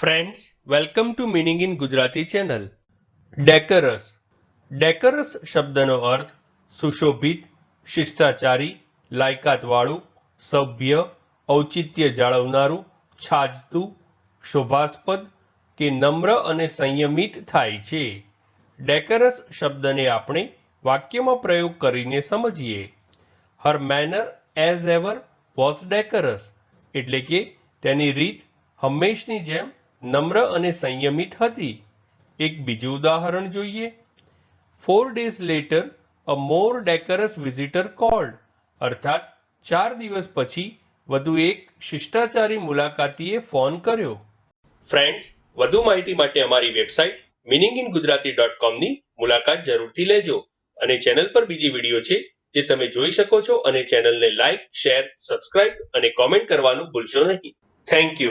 Friends welcome to meaning in Gujarati channel decorous decorous શબ્દનો અર્થ સુશોભિત શિષ્ટાચારી લાયકાતવાળું સભ્ય ઔચિત્ય જાળવનારું છાજતું શોભાસ્પદ કે નમ્ર અને સંયમિત થાય છે ડેકરસ શબ્દને આપણે વાક્યમાં પ્રયોગ કરીને સમજીએ her manner as ever was decorous એટલે કે તેની રીત હંમેશની જેમ નમ્ર અને સંયમિત હતી. એક બીજું ઉદાહરણ જોઈએ. Four days later a more decorous visitor called અર્થાત, ચાર દિવસ પછી વધુ એક શિષ્ટાચારી મુલાકાતીએ ફોન કર્યો. ફ્રેન્ડ્સ વધુ માહિતી માટે અમારી website meaning in Gujarati dot કોમની મુલાકાત જરૂરથી લેજો. અને ચેનલ પર બીજી વીડિયો છે જે તમે જોઈ શકો છો અને ચેનલને લાઇક શેર સબસ્ક્રાઇબ અને કોમેન્ટ કરવાનું ભૂલશો નહીં. Thank you